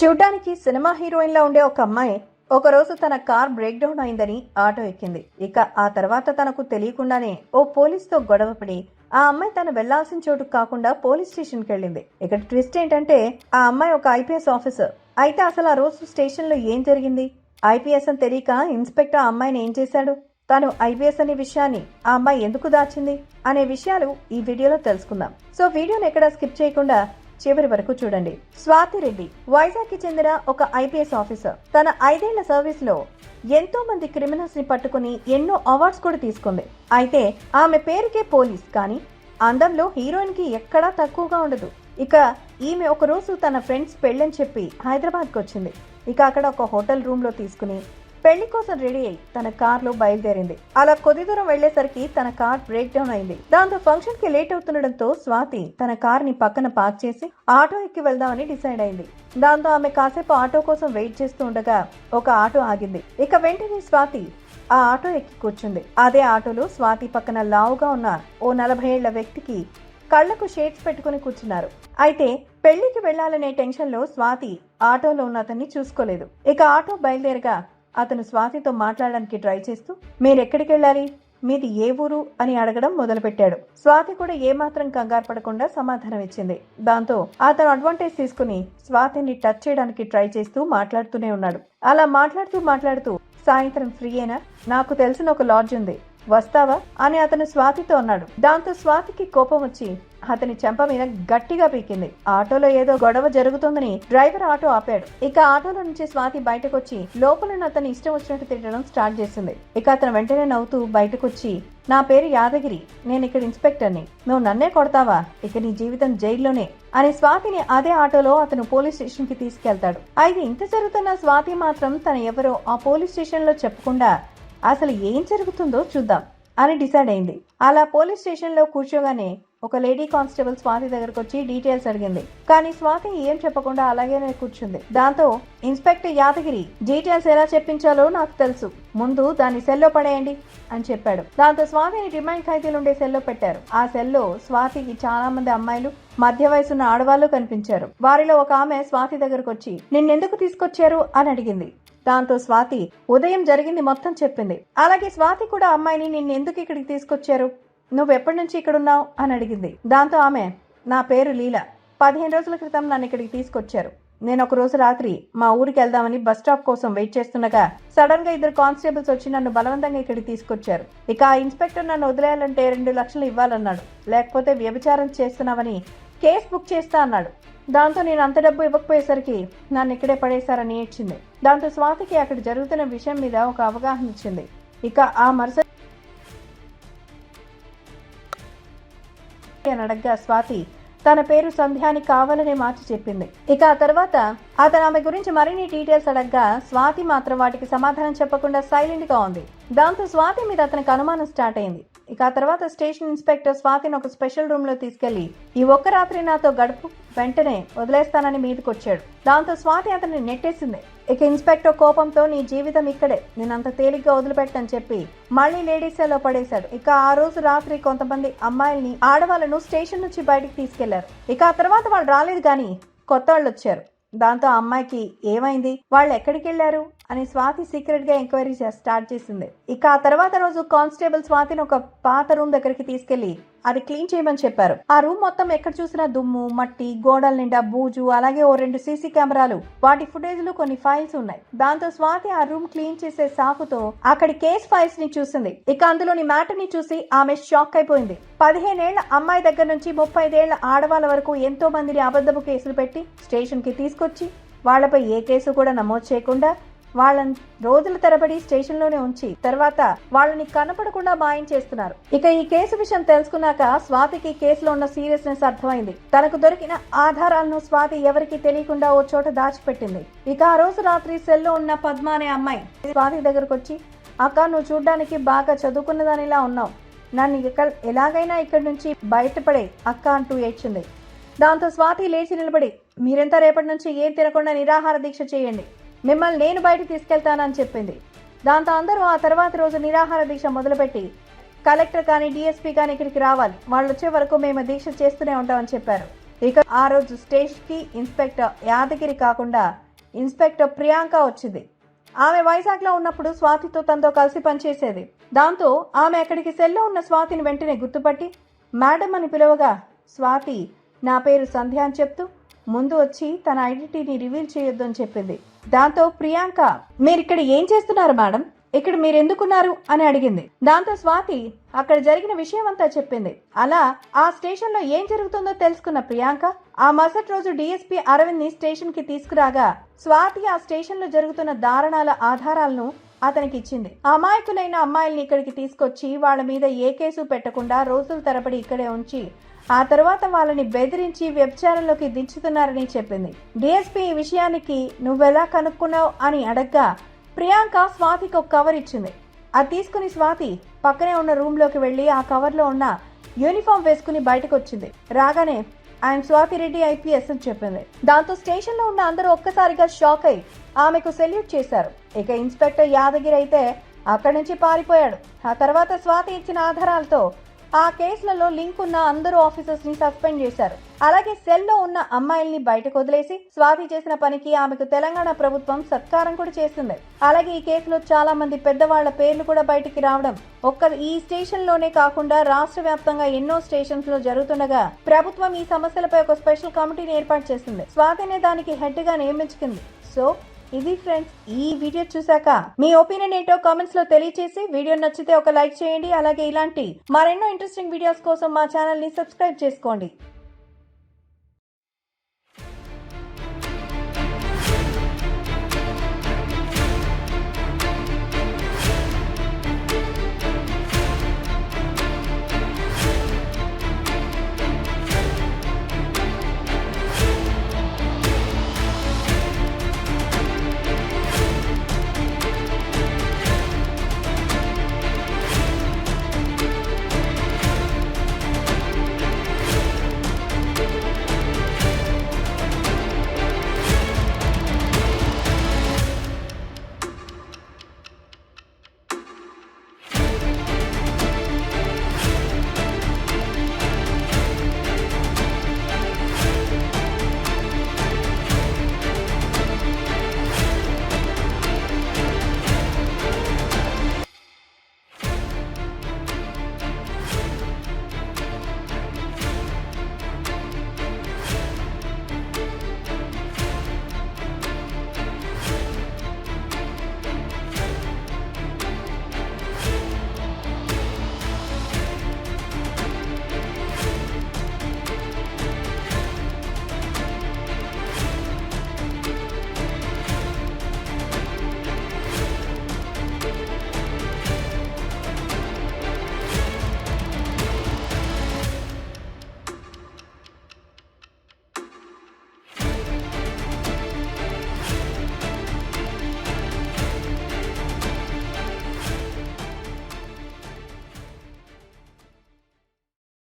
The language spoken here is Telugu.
చూడ్డానికి సినిమా హీరోయిన్ లా ఉండే ఒక అమ్మాయి ఒకరోజు తన కార్ బ్రేక్ డౌన్ అయిందని ఆటో ఎక్కింది. ఇక ఆ తర్వాత తనకు తెలియకుండానే ఓ పోలీస్తో గొడవపడి ఆ అమ్మాయి తను వెళ్ళాల్సిన చోటుకు కాకుండా పోలీస్ స్టేషన్కి వెళ్ళింది ఇక్కడ ట్విస్ట్ ఏంటంటే ఆ అమ్మాయి ఒక ఐపీఎస్ ఆఫీసర్. అయితే అసలు ఆ రోజు స్టేషన్లో ఏం జరిగింది? ఐపీఎస్ అని తెలియక ఇన్స్పెక్టర్ ఆ అమ్మాయిని ఏం చేశాడు? తను ఐపీఎస్ అనే విషయాన్ని ఆ అమ్మాయి ఎందుకు దాచింది? అనే విషయాలు ఈ వీడియోలో తెలుసుకుందాం. సో వీడియోని ఎక్కడ స్కిప్ చేయకుండా చివరి వరకు చూడండి. స్వాతి రెడ్డి వైజాగ్కి చెందిన ఒక ఐపీఎస్ ఆఫీసర్. తన ఐదేళ్ళ సర్వీస్లో ఎంతో మంది క్రిమినల్స్ని పట్టుకుని ఎన్నో అవార్డ్స్ కూడా తీసుకుంది. అయితే ఆమె పేరుకే పోలీస్ కానీ అందంలో హీరోయిన్కి ఎక్కడా తక్కువగా ఉండదు. ఇక ఈమె ఒక రోజు తన ఫ్రెండ్స్ పెళ్ళని చెప్పి హైదరాబాద్కి వచ్చింది. ఇక అక్కడ ఒక హోటల్ రూమ్లో తీసుకుని పెళ్ళి కోసం రెడీ అయి తన కార్లో బయలుదేరింది. అలా కొద్ది దూరం వెళ్ళేసరికి తన కార్ బ్రేక్ డౌన్ అయింది. దాంతో ఫంక్షన్కి లేట్ అవుతుండడంతో స్వాతి తన కార్ని పక్కన పార్క్ చేసి ఆటో ఎక్కి వెళ్దామని డిసైడ్ అయింది. దాంతో ఆమె కాసేపు ఆటో కోసం వెయిట్ చేస్తూ ఉండగా ఒక ఆటో ఆగింది. ఇక వెంటనే స్వాతి ఆ ఆటో ఎక్కి కూర్చుంది. అదే ఆటోలో స్వాతి పక్కన లావుగా ఉన్న ఓ నలభై ఏళ్ళ వ్యక్తికి కళ్ళకు షేడ్స్ పెట్టుకుని కూర్చున్నారు. అయితే పెళ్ళికి వెళ్ళాలనే టెన్షన్లో స్వాతి ఆటోలో ఉన్న అతన్ని చూసుకోలేదు. ఇక ఆటో బయలుదేరగా అతను స్వాతితో మాట్లాడడానికి ట్రై చేస్తూ మీరెక్కడికి వెళ్ళాలి మీది ఏ ఊరు? అని అడగడం మొదలుపెట్టాడు. స్వాతి కూడా ఏమాత్రం కంగారు పడకుండా సమాధానం ఇచ్చింది. దాంతో అతను అడ్వాంటేజ్ తీసుకుని స్వాతిని టచ్ చేయడానికి ట్రై చేస్తూ మాట్లాడుతూనే ఉన్నాడు. అలా మాట్లాడుతూ మాట్లాడుతూ సాయంత్రం ఫ్రీయేనా నాకు తెలిసిన ఒక లాడ్జ్ ఉంది. వస్తావా? అని అతను స్వాతితో అన్నాడు. దాంతో స్వాతికి కోపం వచ్చి అతని చెంప మీద గట్టిగా పీకింది. ఆటోలో ఏదో గొడవ జరుగుతుందని డ్రైవర్ ఆటో ఆపాడు. ఇక ఆటోలో నుంచి స్వాతి బయటకు వచ్చి లోపల అతని ఇష్టం వచ్చినట్టు తిట్టడం స్టార్ట్ చేసింది. ఇక అతను వెంటనే నవ్వుతూ బయటకు వచ్చి నా పేరు యాదగిరి నేను ఇక్కడ ఇన్స్పెక్టర్ని. నువ్వు నన్నే కొడతావా? ఇక నీ జీవితం జైల్లోనే అని స్వాతిని అదే ఆటోలో అతను పోలీస్ స్టేషన్కి తీసుకెళ్తాడు. అయితే ఇంత జరుగుతున్న స్వాతి మాత్రం తన ఎవరో ఆ పోలీస్ స్టేషన్లో చెప్పకుండా అసలు ఏం జరుగుతుందో చూద్దాం అని డిసైడ్ అయింది. అలా పోలీస్ స్టేషన్లో కూర్చోగానే ఒక లేడీ కానిస్టేబుల్ స్వాతి దగ్గరకు వచ్చి డీటెయిల్స్ అడిగింది. కానీ స్వాతి ఏం చెప్పకుండా అలాగేనే కూర్చుంది. దాంతో ఇన్స్పెక్టర్ యాదగిరి డీటెయిల్స్ ఎలా చెప్పించాలో నాకు తెలుసు. ముందు దాన్ని సెల్లో పడేయండి అని చెప్పాడు. దాంతో స్వాతిని రిమైండ్ ఖైదీలు ఉండే సెల్లో పెట్టారు. ఆ సెల్లో స్వాతికి చాలా మంది అమ్మాయిలు మధ్య వయసున్న ఆడవాళ్ళు కనిపించారు. వారిలో ఒక ఆమె స్వాతి దగ్గరకు వచ్చి నిన్నెందుకు తీసుకొచ్చారు? అని అడిగింది. దాంతో స్వాతి ఉదయం జరిగింది మొత్తం చెప్పింది. అలాగే స్వాతి కూడా అమ్మాయిని నిన్ను ఎందుకు ఇక్కడికి తీసుకొచ్చారు? నువ్వు ఎప్పటి నుంచి ఇక్కడున్నావు? అని అడిగింది. దాంతో ఆమె నా పేరు లీల. పదిహేను రోజుల క్రితం నన్ను ఇక్కడికి తీసుకొచ్చారు. నేను ఒక రోజు రాత్రి మా ఊరికి వెళ్దామని బస్ స్టాప్ కోసం వెయిట్ చేస్తుండగా సడన్గా ఇద్దరు కానిస్టేబుల్స్ వచ్చి నన్ను బలవంతంగా ఇక్కడికి తీసుకొచ్చారు. ఇక ఆ ఇన్స్పెక్టర్ నన్ను వదిలేయాలంటే రెండు లక్షలు ఇవ్వాలన్నాడు. లేకపోతే వ్యభిచారం చేస్తున్నావని కేసు బుక్ చేస్తా అన్నాడు. దాంతో నేను అంత డబ్బు ఇవ్వకపోయేసరికి నన్ను ఇక్కడే పడేశారని ఏడ్చింది. దాంతో స్వాతికి అక్కడ జరుగుతున్న విషయం మీద ఒక అవగాహన ఇచ్చింది. ఇక ఆ మరుసటి అని అడగ్గా స్వాతి తన పేరు సంధ్యాని కావాలనే మార్చి చెప్పింది. ఇక ఆ తర్వాత అతను ఆమె గురించి మరిన్ని డీటెయిల్స్ అడగ్గా స్వాతి మాత్రం వాటికి సమాధానం చెప్పకుండా సైలెంట్గా ఉంది. దాంతో స్వాతి మీద అతనికి అనుమానం స్టార్ట్ అయింది. ఇక ఆ తర్వాత స్టేషన్ ఇన్స్పెక్టర్ స్వాతిని ఒక స్పెషల్ రూమ్లో తీసుకెళ్ళి ఈ ఒక్క రాత్రి నాతో గడుపు వెంటనే వదిలేస్తానని మీదకొచ్చాడు. దాంతో స్వాతి అతన్ని నెట్టేసింది. ఇక ఇన్స్పెక్టర్ కోపంతో నీ జీవితం ఇక్కడే. నేను అంత తేలిగ్గా వదిలిపెట్టని చెప్పి మళ్ళీ లేడీస్ సెల్లో పడేశాడు. ఇక ఆ రోజు రాత్రి కొంతమంది అమ్మాయిల్ని ఆడవాళ్ళను స్టేషన్ నుంచి బయటికి తీసుకెళ్ళారు. ఇక ఆ తర్వాత వాళ్ళు రాలేదు కానీ కొత్త వాళ్ళు వచ్చారు దాంతో ఆ అమ్మాయికి ఏమైంది? వాళ్ళు ఎక్కడికి వెళ్ళారు అని స్వాతి సీక్రెట్గా ఎంక్వైరీ స్టార్ట్ చేసింది. ఇక ఆ తర్వాత రోజు కానిస్టేబుల్ స్వాతిని ఒక పాత రూమ్ దగ్గరికి తీసుకెళ్ళి అది క్లీన్ చేయమని చెప్పారు. ఆ రూమ్ మొత్తం ఎక్కడ చూసినా దుమ్ము మట్టి గోడల నిండా బూజు అలాగే ఓ రెండు సీసీ కెమెరాలు. వాటి ఫుటేజ్లో కొన్ని ఫైల్స్ ఉన్నాయి. దాంతో స్వాతి ఆ రూమ్ క్లీన్ చేసే సాకుతో అక్కడి కేస్ ఫైల్స్ని చూసింది. ఇక అందులోని మ్యాటర్ని చూసి ఆమె షాక్ అయిపోయింది. పదిహేనేళ్ళ అమ్మాయి దగ్గర నుంచి ముప్పై ఐదేళ్ళ ఆడవాళ్ళ వరకు ఎంతో మందిని అబద్ధపు కేసులు పెట్టి స్టేషన్కి తీసుకొచ్చి వాళ్ళపై ఏ కేసు కూడా నమోదు చేయకుండా వాళ్ళని రోజుల తరబడి స్టేషన్లోనే ఉంచి తర్వాత వాళ్ళని కనపడకుండా మాయం చేస్తున్నారు. ఇక ఈ కేసు విషయం తెలుసుకున్నాక స్వాతికి కేసులో ఉన్న సీరియస్నెస్ అర్థమైంది. తనకు దొరికిన ఆధారాలను స్వాతి ఎవరికి తెలియకుండా ఓ చోట దాచిపెట్టింది. ఇక ఆ రోజు రాత్రి సెల్లో ఉన్న పద్మ అనే అమ్మాయి స్వాతి దగ్గరకు వచ్చి అక్క నువ్వు చూడ్డానికి బాగా చదువుకున్నదానిలా ఉన్నావు. నన్ను ఇక్కడ ఎలాగైనా ఇక్కడి నుంచి బయటపడే అక్క అంటూ ఏడ్చింది. దాంతో స్వాతి లేచి నిలబడి మీరంతా రేపటి నుంచి ఏం తినకుండా నిరాహార దీక్ష చేయండి. మిమ్మల్ని నేను బయట తీసుకెళ్తానని చెప్పింది. దాంతో అందరూ ఆ తర్వాత రోజు నిరాహార దీక్ష మొదలుపెట్టి కలెక్టర్ కానీ డిఎస్పీ కానీ ఇక్కడికి రావాలి. వాళ్ళు వచ్చే వరకు మేము దీక్ష చేస్తూనే ఉంటామని చెప్పారు. ఇక ఆ రోజు స్టేజ్కి ఇన్స్పెక్టర్ యాదగిరి కాకుండా ఇన్స్పెక్టర్ ప్రియాంక వచ్చింది. ఆమె వైజాగ్లో ఉన్నప్పుడు స్వాతితో తనతో కలిసి పనిచేసేది. దాంతో ఆమె అక్కడికి సెల్లో ఉన్న స్వాతిని వెంటనే గుర్తుపట్టి మేడం అని పిలవగా స్వాతి నా పేరు సంధ్య అని చెప్తూ ముందు వచ్చి తన ఐడెంటిటీని రివీల్ చేయొద్దు అని చెప్పింది. దాంతో ప్రియాంక మీరు ఇక్కడ ఏం చేస్తున్నారు మేడం? ఇక్కడ మీరు ఎందుకున్నారు? అని అడిగింది. దాంతో స్వాతి అక్కడ జరిగిన విషయం అంతా చెప్పింది. అలా ఆ స్టేషన్లో ఏం జరుగుతుందో తెలుసుకున్న ప్రియాంక ఆ మరుసటి రోజు డిఎస్పీ అరవింద్ని స్టేషన్కి తీసుకురాగా స్వాతి ఆ స్టేషన్లో జరుగుతున్న దారుణాల ఆధారాలను అతనికి ఇచ్చింది అమాయకులైన అమ్మాయిల్ని ఇక్కడికి తీసుకొచ్చి వాళ్ళ మీద ఏ కేసు పెట్టకుండా రోజుల తరబడి ఇక్కడే ఉంచి ఆ తర్వాత వాళ్ళని బెదిరించి వ్యభిచారంలోకి దించుతున్నారని చెప్పింది. డిఎస్పీ ఈ విషయానికి నువ్వెలా కనుక్కున్నావు? అని అడగ్గా ప్రియాంక స్వాతికి ఒక కవర్ ఇచ్చింది. అది తీసుకుని స్వాతి పక్కనే ఉన్న రూమ్లోకి వెళ్ళి ఆ కవర్లో ఉన్న యూనిఫామ్ వేసుకుని బయటకు వచ్చింది రాగానే ఆయన స్వాతి రెడ్డి ఐపీఎస్ అని చెప్పింది. దాంతో స్టేషన్లో ఉన్న అందరూ ఒక్కసారిగా షాక్ అయి ఆమెకు సెల్యూట్ చేశారు. ఇక ఇన్స్పెక్టర్ యాదగిరి అయితే అక్కడి నుంచి పారిపోయాడు. ఆ తర్వాత స్వాతి ఇచ్చిన ఆధారాలతో ఆ కేసులలో లింక్ ఉన్న అందరూ ఆఫీసర్స్ని సస్పెండ్ చేశారు. అలాగే సెల్లో ఉన్న అమ్మాయిల్ని బయటకు వదిలేసి స్వాతి చేసిన పనికి ఆమెకు తెలంగాణ ప్రభుత్వం సత్కారం కూడా చేసింది అలాగే ఈ కేసులో చాలా మంది పెద్దవాళ్ళ పేర్లు కూడా బయటికి రావడం ఒక్క ఈ స్టేషన్లోనే కాకుండా రాష్ట్ర వ్యాప్తంగా ఎన్నో స్టేషన్స్లో జరుగుతుండగా ప్రభుత్వం ఈ సమస్యలపై ఒక స్పెషల్ కమిటీని ఏర్పాటు చేసింది స్వాతినే దానికి హెడ్గా నియమించుకుంది. సో ఇది ఫ్రెండ్స్ ఈ వీడియో చూసాక మీ ఒపీనియన్ ఏంటో కామెంట్స్లో తెలియచేసి వీడియో నచ్చితే ఒక లైక్ చేయండి. అలాగే ఇలాంటి మరెన్నో ఇంట్రెస్టింగ్ వీడియోస్ కోసం మా ఛానల్ని సబ్స్క్రైబ్ చేసుకోండి.